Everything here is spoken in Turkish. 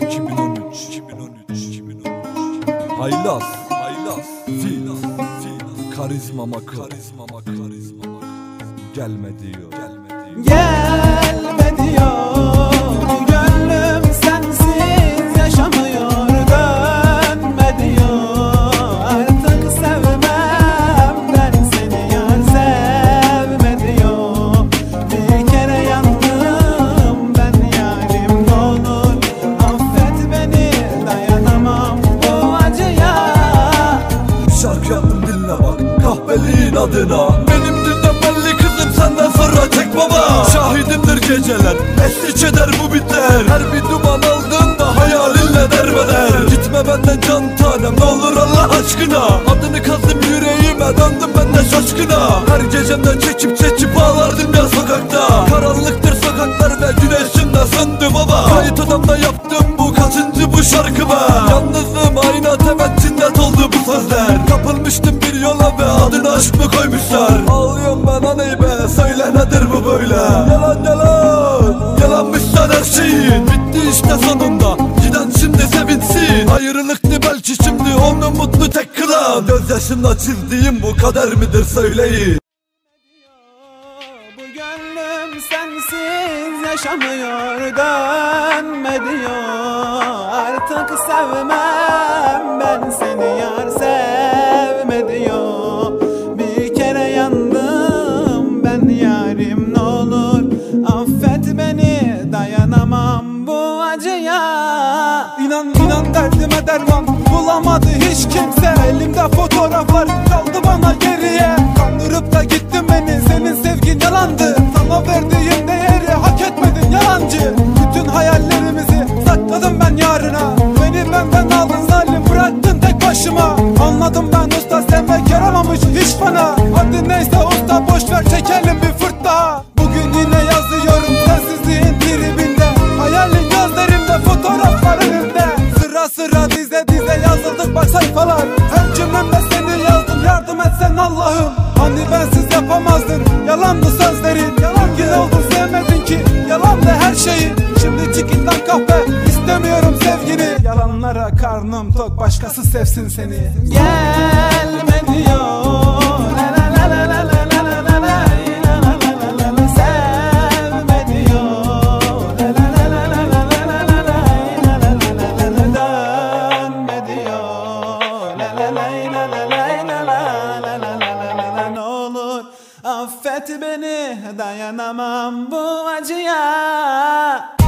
2013 2013 2013 Haylaz. Haylaz. Fil Fil Karizma makı. Karizma makı. Karizma makı. Gelme diyor Gelme diyor. Gelme diyor adına. Benim dünden belli kızım senden sonra çek baba. Şahidimdir geceler Eslik eder bu bitler. Her bir duman aldığında hayalinle derbeder Gitme benden can tanem ne olur Allah aşkına. Adını kazdım yüreğime döndüm ben de şaşkına. Her gecemden çekip çekip ağlardım ya sokakta. Karanlıktır sokaklar ve güneşim de söndü baba. Kayıt odamda yaptım bu kaçıncı bu şarkı ben. Yalnızlığım sözler. Kapılmıştım bir yola ve adını aşk mı koymuşlar. Ağlıyorum ben aney be söyle nedir bu böyle? Yalan yalan. Yalanmışlar her şeyin. Bitti işte sonunda. Giden şimdi sevinsin. Ayrılıktı belki şimdi onu mutlu tek kılan. Gözyaşımla çizdiğim bu kader midir söyleyin. Bu gönlüm sensiz yaşamıyor Dönme diyor Artık sevmem seni yar Sevme diyor. Bir kere yandım ben yarim Ne olur. Affet beni Dayanamam bu acıya. İnan inan derdime derman Bulamadı hiç kimse. Elimde fotoğraflar kaldı bana geriye. Kandırıp da gittin beni Senin sevgin yalandı. Sana verdiğim değeri hak etmedin yalancı. Bütün hayallerimizi sakladım ben yarına. Beni benden başıma. Anladım ben usta sevmek yaramamış hiç bana. Hadi neyse usta boş ver çekelim bir fırt daha Bugün yine yazıyorum sensizliğin tribinde. Hayalin gözlerimde fotoğraflar önümde Sıra sıra dize dize yazıldık bak sayfalar. Her cümlemde seni yazdım yardım etsen Allah'ım. Hani bensiz yapamazdın yalandı sözlerin? Yalan yine oldun sevmedin ki? Yalandı her şeyi Şimdi çık kahve istemiyorum sevgini Yalanlara karnım tok başkası sevsin seni Gelme diyor affet beni dayanamam bu acıya